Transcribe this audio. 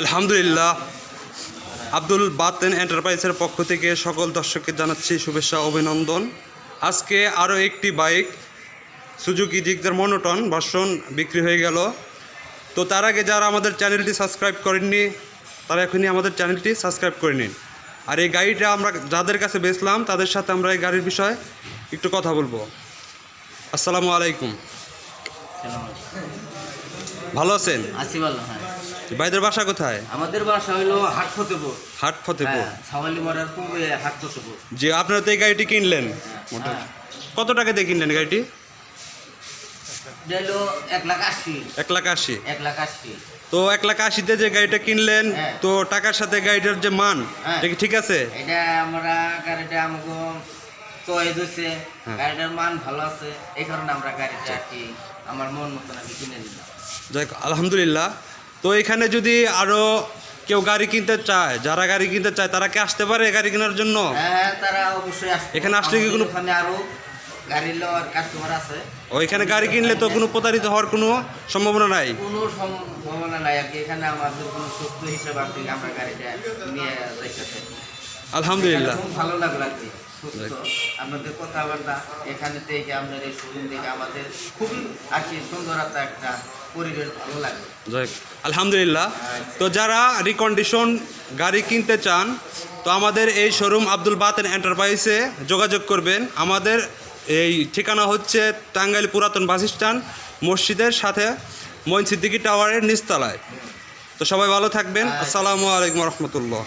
আলহামদুলিল্লাহ। আব্দুল বাতেন এন্টারপ্রাইজের পক্ষ থেকে সকল দর্শককে জানাচ্ছি শুভেচ্ছা, অভিনন্দন। আজকে আরও একটি bike, Suzuki Gixxer monotone version বিক্রি হয়ে গেল। তো তার আগে যারা আমাদের চ্যানেলটি সাবস্ক্রাইব করেননি, তারা এখনই আমাদের চ্যানেলটি সাবস্ক্রাইব করে নিন। আর এই গাড়িটা আমরা যাদের কাছে বেচলাম, তাদের সাথে আমরা এই গাড়ির বিষয়ে একটু কথা বলব। আসসালামু আলাইকুম। ভালো আছেন? আসি ভালো হ্যাঁ। ভাইদের বাসা কোথায়? আমাদের বাসা হইল হাট ফতেপুর। হাট ফতেপুর। হ্যাঁ সাওয়ালি মরার পূর্বে হাট ফতেপুর। যে আপনারা তো এই গাড়িটি কিনলেন। হ্যাঁ। কত টাকা দিয়ে কিনলেন গাড়িটি? এক লাখ আশি। এক লাখ আশি। এক লাখ আশি। তো এক লাখ আশিতে যে গাড়িটা কিনলেন হ্যাঁ। তো টাকার সাথে গাড়িটার যে মান হ্যাঁ। এটা কি ঠিক আছে? এটা আমরা গাড়িটা আমাকে চয়েস হয়েছে হ্যাঁ। গাড়িটার মান ভালো আছে এই কারণে আমরা গাড়িটা আর কি আমার মন মতন কি কিনে নিলাম। যাই আলহামদুলিল্লাহ। তো এখানে যদি আরও কেউ গাড়ি কিনতে চায় যারা গাড়ি কিনতে চায় তারা কি আসতে পারে গাড়ি কেনার জন্য? হ্যাঁ তারা অবশ্যই আসবে এখানে আসলে কি কোনো- ওখানে আরও গাড়ির লওয়ার কাস্টমার আছে। ও এখানে গাড়ি কিনলে তো কোনো প্রতারিত হওয়ার কোনো সম্ভাবনা নাই? কোনো সম্ভাবনা নাই আর কি। এখানে আমাদের কোনো সুস্থ হিসেবে আর কি আমরা গাড়িটা নিয়ে যাইতেছে। আলহামদুলিল্লাহ। ভালো লাগল আর কি সুস্থ। আপনাদের কথাবার্তা এখানে থেকে আপনার এই শোরুম থেকে আমাদের খুবই আর কি সুন্দর একটা একটা পরিবেশ ভালো লাগে আলহামদুলিল্লাহ। তো যারা রিকন্ডিশন গাড়ি কিনতে চান তো আমাদের এই শোরুম আব্দুল বাতেন এন্টারপ্রাইজে যোগাযোগ করবেন। আমাদের এই ঠিকানা হচ্ছে টাঙ্গাইল পুরাতন বাস স্ট্যান্ড মসজিদের সাথে মইন সিদ্দিকি টাওয়ারের নিচতলায়। তো সবাই ভালো থাকবেন। আসসালামু আলাইকুম রহমতুল্লাহ।